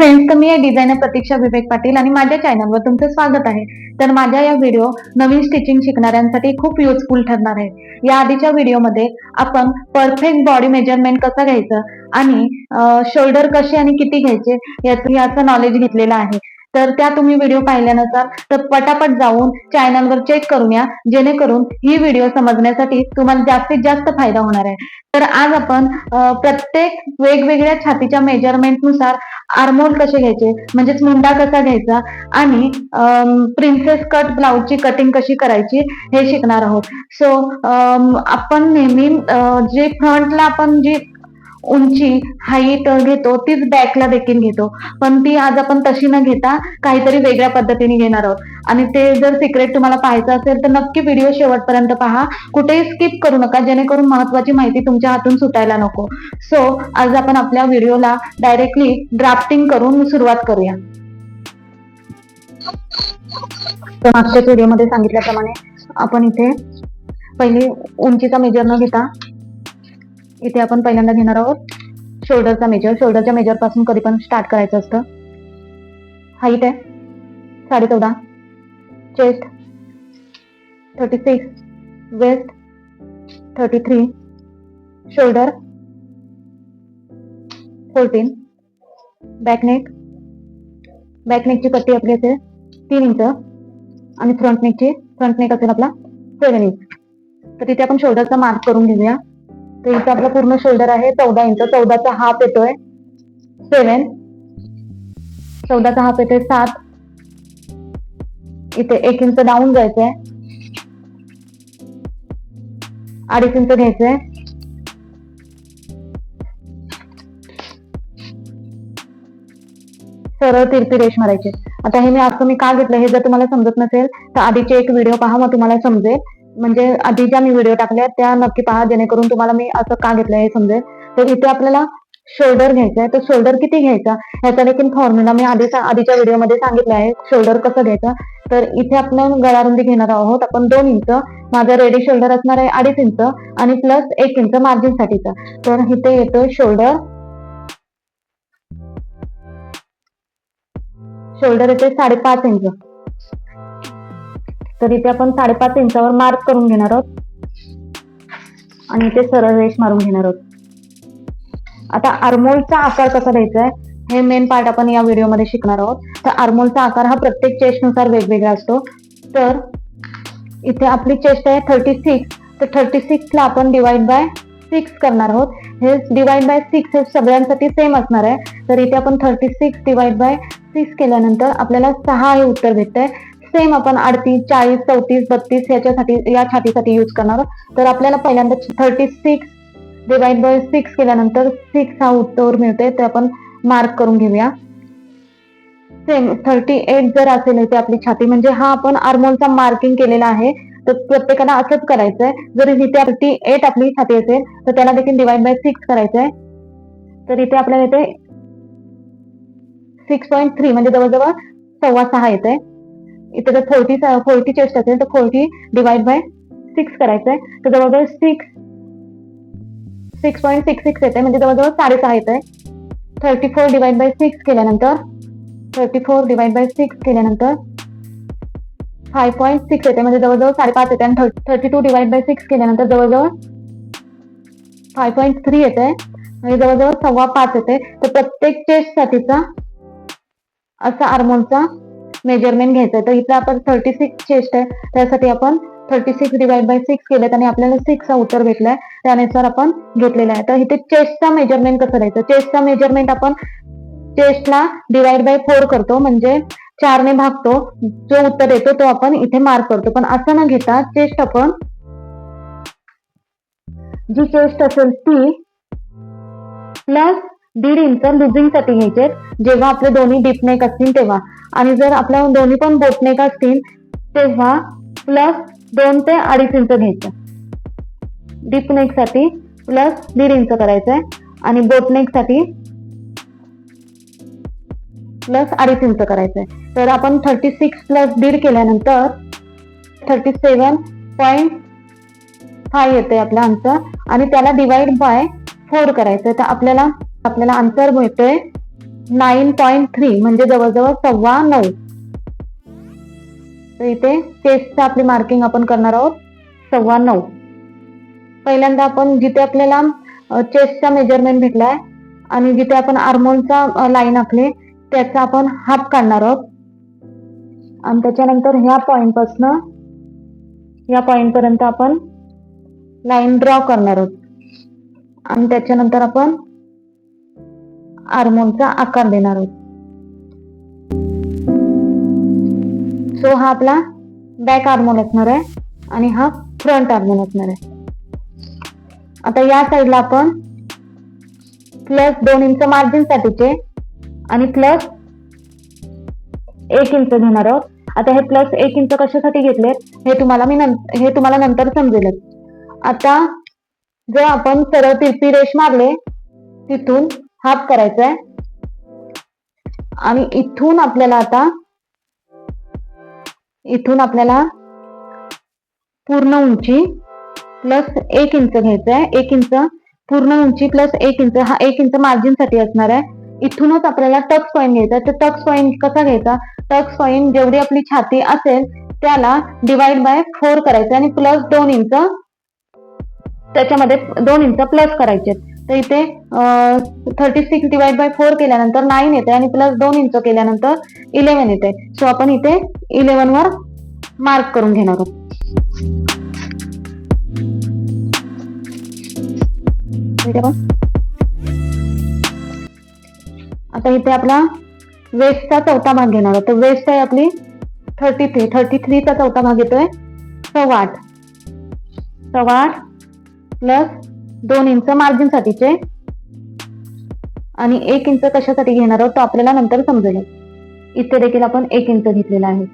Friends तर मी आहे designer प्रतीक्षा विवेक पाटील आणि माझ्या चॅनलवर तुमचं स्वागत आहे. तर माझ्या या व्हिडिओ नवीन स्टिचिंग शिकणाऱ्यांसाठी खूप युजफुल ठरणार आहे. या आधीच्या व्हिडिओमध्ये आपण परफेक्ट बॉडी मेजरमेंट कसं घ्यायचं आणि शोल्डर कसे आणि किती घ्यायचे याचं याचं नॉलेज घेतलेलं आहे. तर त्या तुम्ही व्हिडिओ पाहिल्यानंतर तर पटापट जाऊन चॅनलवर चेक करून या. जेणेकरून ही व्हिडिओ समजण्यासाठी तुम्हाला जास्तीत जास्त फायदा होणार आहे. तर आज आपण प्रत्येक वेगवेगळ्या छातीच्या मेजरमेंटनुसार आर्मोल कसे घ्यायचे? म्हणजेच मुंडा कसा घ्यायचा? आणि प्रिन्सेस कट ब्लाउजची कटिंग कशी करायची? हे शिकणार आहोत. सो आपण नेहमी जे फ्रंटला आपण जी उंची हाईट घेतो तीच बॅकला देखील घेतो. पण ती आज आपण तशी न घेता काहीतरी वेगळ्या पद्धतीने घेणार आहोत. आणि ते जर सिक्रेट तुम्हाला पाहायचं असेल तर नक्की व्हिडिओ शेवटपर्यंत पहा. कुठेही स्किप करू नका जेणेकरून महत्वाची माहिती तुमच्या हातून सुटायला नको. सो आज आपण आपल्या व्हिडिओला डायरेक्टली ड्राफ्टिंग करून सुरुवात करूया. तर मागच्याच व्हिडिओमध्ये सांगितल्याप्रमाणे आपण इथे पहिली उंचीचा मेजर न घेता इथे आपण पहिल्यांदा घेणार आहोत शोल्डरचा मेजर. शोल्डरच्या मेजरपासून कधी पण स्टार्ट करायचं असतं. हाईट आहे. साडे चौदा. Chest. Thirty six. Waist. Thirty three. Shoulder. Fourteen. Back neck बॅकनेकची पट्टी आपली असेल तीन इंच आणि फ्रंट नेकची फ्रंट नेक असेल आपला सेवन इंच तर तिथे आपण शोल्डरचा मार्क करून घेऊया. तर इथं आपला पूर्ण शोल्डर आहे चौदा इंच चौदाचा हाफ येतोय. सेवन चौदाचा हाफ येतोय सात. इथे एक इंच डाऊन जायचंय अडीच इंच घ्यायचंय. सरळ तिरपी रेष मारायची. आता हे मी असं मी का घेतलं हे जर तुम्हाला समजत नसेल तर आधीचे एक व्हिडिओ पहा मग तुम्हाला समजेल. म्हणजे आधी ज्या मी व्हिडिओ टाकल्या त्या नक्की पहा जेणेकरून तुम्हाला मी असं का घेतलं हे समजेल. तर इथे आपल्याला शोल्डर घ्यायचा आहे. तर शोल्डर किती घ्यायचा? ह्याचा देखील फॉर्म्युला मी आधी आधीच्या व्हिडिओमध्ये सांगितलं आहे. शोल्डर कसं घ्यायचं? तर इथे आपण गळारुंदी घेणार आहोत. आपण दोन इंच माझा रेडी शोल्डर असणार आहे अडीच इंच आणि प्लस एक इंच मार्जिनसाठीचा तर इथे येतं शोल्डर शोल्डर येते साडेपाच इंच तर इथे आपण साडेपाच इंचावर मार्क करून घेणार आहोत. आणि इथे सरळ रेष मारून घेणार आहोत. आता आरमोलचा आकार कसा द्यायचा आहे हे मेन पार्ट आपण या व्हिडिओमध्ये शिकणार आहोत. तर आरमोलचा आकार हा प्रत्येक चेस्टनुसार वेगवेगळा असतो. तर इथे आपली चेस्ट आहे थर्टी सिक्स तर थर्टी सिक्सला आपण डिवाइड बाय सिक्स करणार आहोत. हे डिवाइड बाय सिक्स हे सगळ्यांसाठी सेम असणार आहे. तर इथे आपण thirty six divide by six केल्यानंतर आपल्याला सहा हे उत्तर भेटतंय. सेम आपण अडतीस चाळीस चौतीस बत्तीस याच्यासाठी या छातीसाठी यूज करणार. तर आपल्याला पहिल्यांदा thirty six divide by six केल्यानंतर सिक्स हा उत्तर मिळते ते आपण मार्क करून घेऊया. सेम थर्टी एट जर असेल इथे आपली छाती म्हणजे हा आपण आर्मोलचा मार्किंग केलेला आहे. तर प्रत्येकाला असंच करायचंय. जर इथे थर्टी एट आपली छाती असेल तर त्याला देखील डिवाइड बाय सिक्स करायचंय. तर इथे आपल्याला येते सिक्स पॉईंट थ्री म्हणजे जवळजवळ सव्वा सहा येते इथे जर फोर्टी फोर्टी चेस्ट असेल तर फोर्टी डिवाइड बाय सिक्स करायचंय. तर जवळजवळ six six point six six येते म्हणजे जवळजवळ साडेसहा येत आहे thirty four divide by six केल्यानंतर thirty four divide by six केल्यानंतर फाय पॉईंट सिक्स येते म्हणजे जवळजवळ साडेपाच येते आणि thirty two divide by six केल्यानंतर जवळजवळ फाय पॉईंट थ्री येते म्हणजे जवळजवळ सव्वा पाच येते तर प्रत्येक चेस्टसाठीचा असा हार्मोनचा मेजरमेंट घ्यायचं तर इथं आपण थर्टी सिक्स चेस्ट आहे. त्यासाठी आपण thirty six divide by six केलं आणि आपल्याला सिक्स उत्तर भेटलाय. त्यानुसार आपण घेतलेला आहे. तर इथे चेस्टचा मेजरमेंट कसं द्यायचं? चेस्टचा मेजरमेंट आपण चेस्टला डिवाइड बाय फोर करतो. म्हणजे चारने भागतो. जो उत्तर येतो तो आपण इथे मार्क करतो. पण असं न घेता चेस्ट आपण जी चेस्ट असेल ती प्लस दीड इंच लुझिंगसाठी घ्यायचे जेव्हा आपले दोन्ही डीप नेक असतील तेव्हा. आणि जर आपल्या दोन्ही पण बोटनेक असतील तेव्हा प्लस दोन ते अडीच इंच घ्यायचं. डीप नेकसाठी प्लस दीड इंच करायचंय. आणि बोटनेकसाठी प्लस अडीच इंच करायचंय. तर आपण थर्टी सिक्स प्लस दीड केल्यानंतर थर्टी सेवन पॉईंट फाय येते आपलं आन्सर आणि त्याला डिवाइड बाय फोर करायचं तर आपल्याला आपल्याला आन्सर मिळतोय. नाईन पॉईंट थ्री म्हणजे जवळजवळ सव्वा नऊ. तर इथे चेस्टचं आपली मार्किंग आपण करणार आहोत सव्वा नऊ. पहिल्यांदा आपण जिथे आपल्याला चेस्टचा मेजरमेंट भेटलाय आणि जिथे आपण आर्मोनचा लाईन आखले त्याचा आपण हाफ काढणार आहोत. आणि त्याच्यानंतर ह्या पॉइंट पासन या पॉइंट पर्यंत आपण लाईन ड्रॉ करणार आहोत. आणि त्याच्यानंतर आपण आर्मोनचा आकार देणार आहोत सो हा आपला बॅक आर्मोल असणार आहे आणि हा फ्रंट आर्मोन असणार आहे. आता या साईडला आपण प्लस दोन इंच मार्जिन साठीचे आणि प्लस एक इंच घेणार आहोत. आता हे प्लस एक इंच कशासाठी घेतले हे तुम्हाला मी हे तुम्हाला नंतर समजेलच आता जर आपण सरळ तिरपी रेष मारले तिथून हाफ करायचा आहे आणि इथून आपल्याला आता इथून आपल्याला पूर्ण उंची प्लस एक इंच घ्यायचं आहे एक इंच पूर्ण उंची प्लस एक इंच. हा एक इंच मार्जिनसाठी असणार आहे. इथूनच आपल्याला टक्स पॉईंट घ्यायचा आहे. तर टक्स पॉईंट कसा घ्यायचा? टक्स पॉईंट जेवढी आपली छाती असेल त्याला डिवाइड बाय फोर करायचं आणि प्लस दोन इंच त्याच्यामध्ये दोन इंच प्लस करायचे तर इथे thirty six divide by four केल्यानंतर नाईन येते आणि प्लस दोन इंच केल्यानंतर इलेव्हन येते सो आपण इथे इलेव्हन वर मार्क करून घेणार आहोत. आता इथे आपला वेस्टचा चौथा भाग घेणार आहोत. तर वेस्ट आहे आपली थर्टी थ्री थर्टी थ्रीचा चौथा भाग येतोय सव्वा आठ. सव्वा आठ प्लस दोन इंच मार्जिन साठीचे. आणि एक इंच कशासाठी घेणार आहोत तो आपल्याला नंतर समजेल. इथे देखील आपण एक इंच घेतलेला आहे.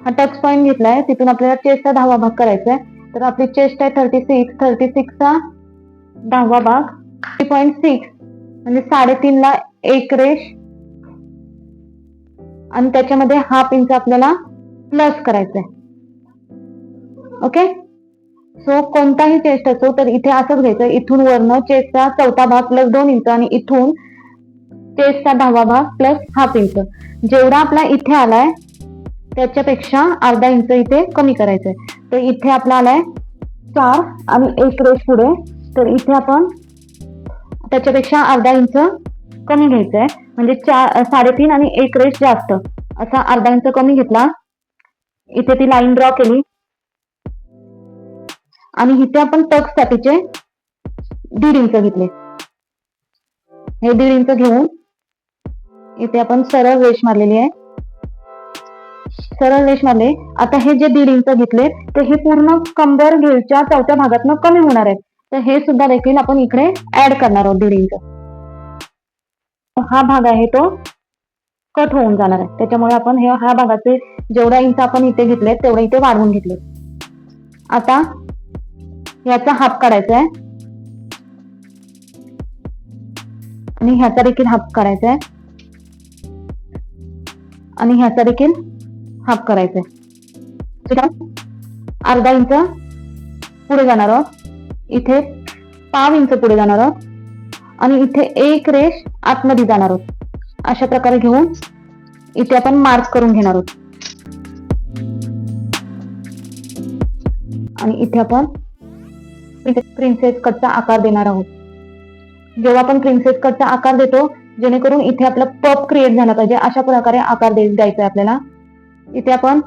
हा टच पॉईंट घेतलाय तिथून आपल्याला चेस्टचा दहावा भाग करायचा आहे तर आपली चेस्ट आहे थर्टी सिक्स थर्टी सिक्सचा दहावा भाग. थ्री पॉईंट सिक्स म्हणजे साडेतीन ला एक रेश आणि त्याच्यामध्ये हाफ इंच आपल्याला प्लस करायचा आहे ओके सो कोणताही चेस्ट असो तर इथे असंच घ्यायचं. इथून वरनं चेस्टचा चौथा भाग प्लस दोन इंच आणि इथून चेस्टचा दहावा भाग प्लस हाफ इंच जेवढा आपला इथे आलाय त्याच्यापेक्षा अर्धा इंच इथे कमी करायचंय. तर इथे आपला आलाय चार आणि एक रेष पुढे. तर इथे आपण त्याच्यापेक्षा अर्धा इंच कमी घ्यायचंय. म्हणजे चार साडेतीन आणि एक रेष जास्त. असा अर्धा इंच कमी घेतला. इथे ती लाईन ड्रॉ केली. आणि इथे आपण टक्स साठीचे दीड इंच घेतले. हे दीड इंच घेऊन इथे आपण सरळ रेष मारलेली आहे. सरळ रेष मारले. आता हे जे दीड इंच घेतले ते हे पूर्ण कंबर घेऊच्या चौथ्या भागातनं कमी होणार आहे. तर हे सुद्धा देखील आपण इकडे ऍड करणार आहोत दीड इंच. हा भाग आहे तो कट होऊन जाणार आहे. त्याच्यामुळे आपण हे हा भागाचे जेवढा इंच आपण इथे घेतले तेवढे इथे वाढवून घेतले. आता याचा हाफ काढायचा आहे. आणि ह्याचा देखील हाफ करायचा आहे. आणि ह्याचा देखील हाफ करायचा आहे. ठीक आहे? अर्धा इंच पुढे जाणार आहोत. इथे पाव इंच पुढे जाणार आहोत. आणि इथे एक रेष आतमध्ये जाणार आहोत. अशा प्रकारे घेऊन इथे आपण मार्क करून घेणार आहोत. आणि इथे आपण प्रिन्सेस कटचा आकार देणार आहोत. जेव्हा आपण प्रिन्सेस कटचा आकार देतो जेणेकरून इथे आपला पप क्रिएट झाला पाहिजे. अशा प्रकारे आकार द्यायचा आपल्याला. इथे आपण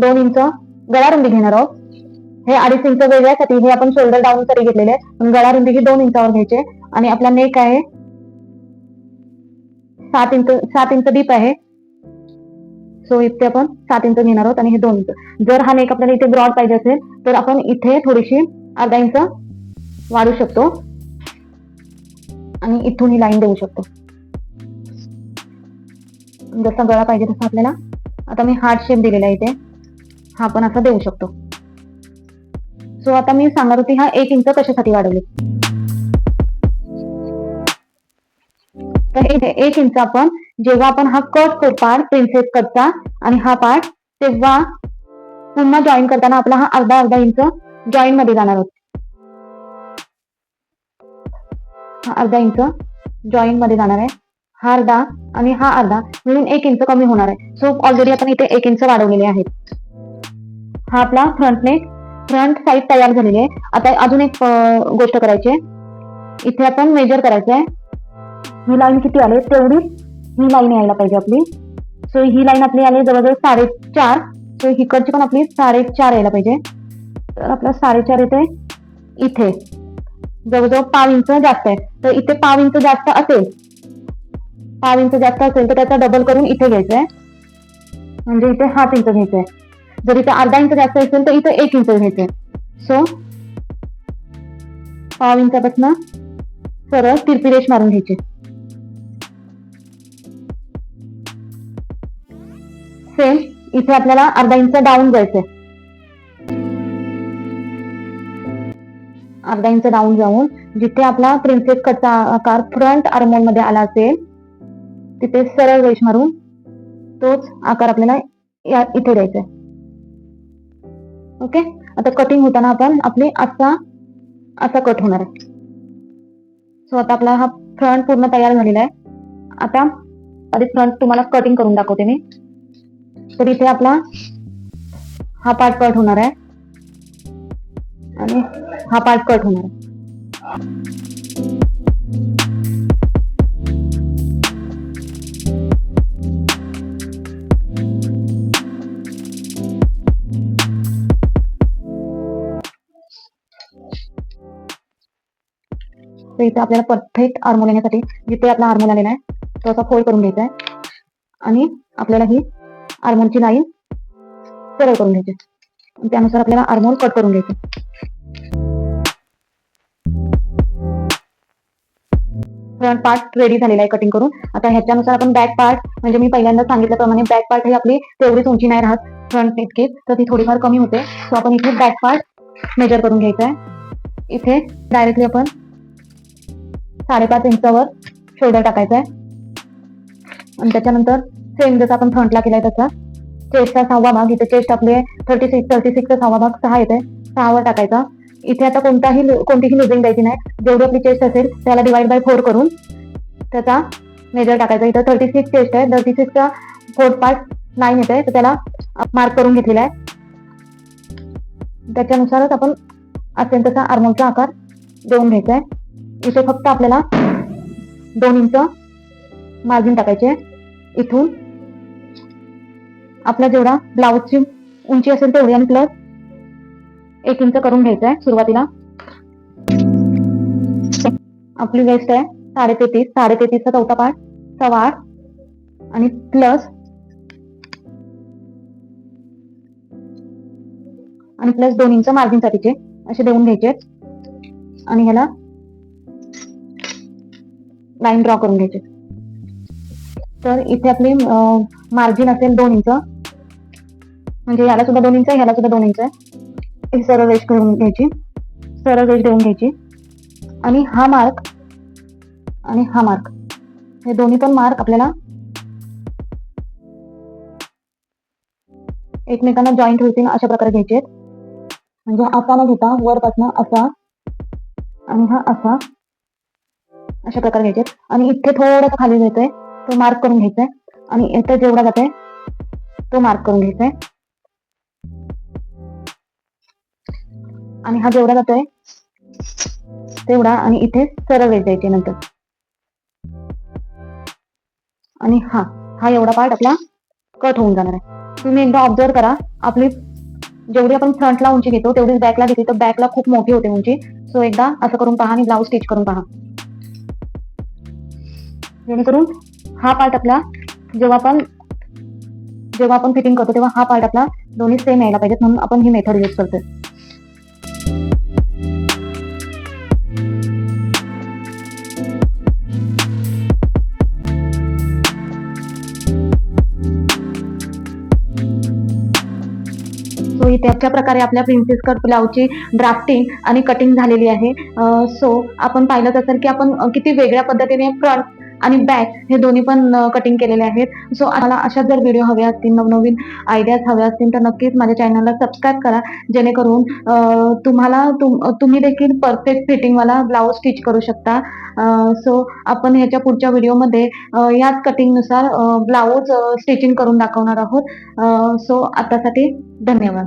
दोन इंच गळा रुंदी घेणार आहोत. हे अडीच इंच वेगळ्यासाठी हे आपण शोल्डर डाऊन तरी घेतलेले आहे पण गळा रुंदी ही दोन इंचावर घ्यायचे आणि आपला नेक आहे सात इंच सात इंच डीप आहे. सो इथे आपण सात इंच घेणार आहोत आणि हे दोन इंच. जर हा नेक आपल्याला इथे ब्रॉड पाहिजे असेल तर आपण इथे थोडीशी अर्धा इंच वाढू शकतो. आणि इथून ही लाईन देऊ शकतो. जसा गळा पाहिजे तसा आपल्याला आता मी हार्ट शेप दिलेला आहे इथे. हा पण असा देऊ शकतो. सो आता मी सांगत होती हा एक इंच कशासाठी वाढवले? तर इथे एक इंच आपण जेव्हा आपण हा कट करू पार्ट प्रिन्सेस कटचा आणि हा पार्ट तेव्हा पुन्हा जॉईन करताना आपला हा अर्धा अर्धा इंच जॉईन मध्ये जाणार होत. हा अर्धा इंच जॉईन मध्ये जाणार आहे. हा अर्धा आणि हा अर्धा म्हणून एक इंच कमी होणार आहे. सो ऑलरेडी आपण इथे एक इंच वाढवलेले आहेत. हा आपला फ्रंट नेक फ्रंट साईड तयार झालेली आहे. आता अजून एक गोष्ट करायची आहे. इथे आपण मेजर करायचं आहे ही लाईन किती आली? तेवढी ही लाईन यायला पाहिजे आपली. सो ही लाईन आपली आली जवळजवळ साडेचार. सो हिकडची पण आपली साडेचार यायला पाहिजे. तर आपलं साडेचार येते इथे. जवळजवळ पाव इंच जास्त आहे. तर इथे पाव इंच जास्त असेल पाव इंच जास्त असेल तर त्याचा डबल करून इथे घ्यायचं आहे म्हणजे इथे हाफ इंच घ्यायचं आहे जर इथे अर्धा इंच जास्त असेल तर इथे एक इंच घ्यायचं आहे सो पाव इंचापासून सरळ तिरपी रेष मारून घ्यायची. सेम इथे आपल्याला अर्धा इंच डाऊन जायचंय अर्धा इंच डाऊन जाऊन जिथे आपला प्रिन्सेस कटचा आकार फ्रंट आर्मोनमध्ये आला असेल तिथे सरळ रेष मारून तोच आकार आपल्याला या इथे द्यायचा आहे ओके आता कटिंग होताना आपण आपली असा असा कट होणार आहे. सो आता आपला हा फ्रंट पूर्ण तयार झालेला आहे. आता आधी फ्रंट तुम्हाला कटिंग करून दाखवते मी. तर इथे आपला हा पार्ट कट होणार आहे. आणि हा पार्ट कट होणार आहे. तर इथे आपल्याला परफेक्ट आर्मोल येण्यासाठी जिथे आपला आर्मोल आलेला आहे तो असा फोल्ड करून घ्यायचा आहे. आणि आपल्याला ही आर्मोलची लाईन सरळ करून घ्यायची. त्यानुसार आपल्याला आर्मोल कट करून घ्यायचे. फ्रंट पार्ट रेडी झालेला आहे कटिंग करून. आता ह्याच्यानुसार आपण बॅक पार्ट म्हणजे मी पहिल्यांदा सांगितल्याप्रमाणे बॅक पार्ट ही आपली तेवढीच उंची नाही राहत. फ्रंट इतकी तर ती थोडीफार कमी होते. सो आपण इथे बॅक पार्ट मेजर करून घ्यायचा आहे इथे डायरेक्टली आपण साडेपाच इंचावर शोल्डर टाकायचा आहे आणि त्याच्यानंतर सेम जसं आपण फ्रंटला केलाय तसा. चेस्टचा सहावा भाग इथे चेस्ट आपले थर्टी सिक्स थर्टी सिक्सचा सहावा भाग सहा येते सहावर टाकायचा. इथे आता कोणताही कोणतीही लुझिंग द्यायची नाही. जेवढी आपली चेस्ट असेल त्याला डिवाइड बाय फोर करून त्याचा मेजर टाकायचा. इथं थर्टी सिक्स चेस्ट आहे. थर्टी सिक्सचा फोर्थ पार्ट नाईन येते तर त्याला मार्क करून घेतलेला आहे. त्याच्यानुसारच आपण असेल तसा आर्मोलचा आकार देऊन घ्यायचा आहे. इथे फक्त आपल्याला दोन इंच मार्जिन टाकायचे इथून आपला जेवढा ब्लाऊजची उंची असेल तेवढी आणि प्लस एक इंच करून घ्यायचं आहे सुरुवातीला. आपली वेस्ट आहे साडे तेहतीस साडे तेहतीसचा चौथा पार्ट सव्वा आठ आणि प्लस आणि प्लस दोन इंच मार्जिन साठीचे असे देऊन घ्यायचे आणि ह्याला लाईन ड्रॉ करून घ्यायचे. तर इथे आपली मार्जिन असेल दोन इंच म्हणजे ह्याला सुद्धा दोन इंच ह्याला सुद्धा दोन इंच आहे सरळ रेष करून घ्यायची. सरळ रेष देऊन घ्यायची. आणि हा मार्क आणि हा मार्क. हे दोन्ही पण मार्क आपल्याला एकमेकांना जॉईंट होतील अशा प्रकारे घ्यायचे म्हणजे असा न घेता वरपासून असा आणि हा असा अशा प्रकारे घ्यायचे आणि इथे थोडस खाली जायचंय तो मार्क करून घ्यायचाय. आणि इथे जेवढा जाते तो मार्क करून घ्यायचाय. आणि हा जेवढा जातोय तेवढा आणि इथे सरळ रेष द्यायची नंतर. आणि हा हा एवढा पार्ट आपला कट होऊन जाणार आहे. तुम्ही एकदा ऑब्झर्व करा आपली जेवढी आपण फ्रंटला उंची घेतो तेवढीच बॅकला घेतली तर बॅकला खूप मोठी होते उंची. सो एकदा असं करून पहा आणि ब्लाऊज स्टिच करून पहा. जेणेकरून हा पार्ट आपला जेव्हा आपण जेव्हा आपण फिटिंग करतो तेव्हा हा पार्ट आपला दोन्ही सेम यायला पाहिजेत. म्हणून आपण ही मेथड यूज करतो सो इथे अशा प्रकारे आपल्या प्रिन्सेस कट ब्लाऊजची ड्राफ्टिंग आणि कटिंग झालेली आहे. सो आपण पाहिलंच असेल की आपण किती वेगळ्या पद्धतीने फ्रंट आणि बॅक हे दोन्ही पण कटिंग केलेले आहेत. सो मला अशा जर व्हिडिओ हवे असतील नवनवीन आयडियाज हव्या असतील तर नक्कीच माझ्या चॅनलला सबस्क्राईब करा. जेणेकरून तुम्हाला तुम- तुम्ही देखील परफेक्ट फिटिंगवाला ब्लाऊज स्टिच करू शकता. सो आपण ह्याच्या पुढच्या व्हिडिओमध्ये याच कटिंगनुसार ब्लाऊज स्टिचिंग करून दाखवणार आहोत. सो आतासाठी धन्यवाद.